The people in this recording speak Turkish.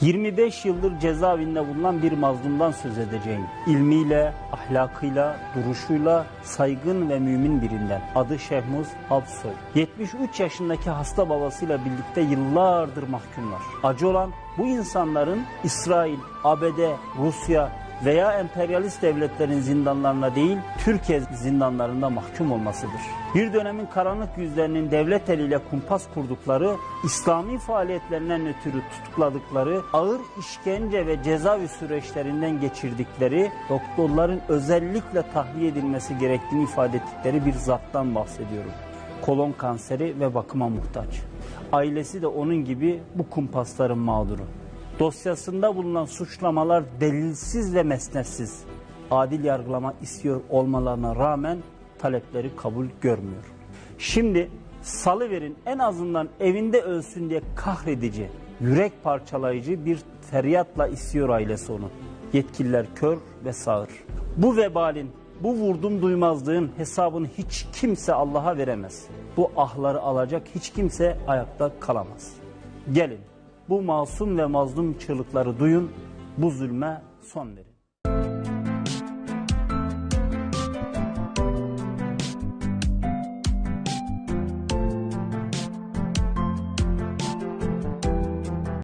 25 yıldır cezaevinde bulunan bir mazlumdan söz edeceğim. İlmiyle, ahlakıyla, duruşuyla saygın ve mümin birinden. Adı Şehmuz Alpsoy. 73 yaşındaki hasta babasıyla birlikte yıllardır mahkumlar. Acı olan bu insanların İsrail, ABD, Rusya veya emperyalist devletlerin zindanlarına değil, Türkiye zindanlarında mahkum olmasıdır. Bir dönemin karanlık yüzlerinin devlet eliyle kumpas kurdukları, İslami faaliyetlerinden ötürü tutukladıkları, ağır işkence ve cezaevi süreçlerinden geçirdikleri, doktorların özellikle tahliye edilmesi gerektiğini ifade ettikleri bir zattan bahsediyorum. Kolon kanseri ve bakıma muhtaç. Ailesi de onun gibi bu kumpasların mağduru dosyasında bulunan suçlamalar delilsiz ve mesnetsiz. Adil yargılama istiyor olmalarına rağmen talepleri kabul görmüyor. Şimdi salıverin en azından evinde ölsün diye kahredici, yürek parçalayıcı bir feryatla istiyor ailesi onu. Yetkililer kör ve sağır. Bu vebalin, bu vurdum duymazlığın hesabını hiç kimse Allah'a veremez. Bu ahları alacak hiç kimse ayakta kalamaz. Gelin bu masum ve mazlum çığlıkları duyun, bu zulme son verin.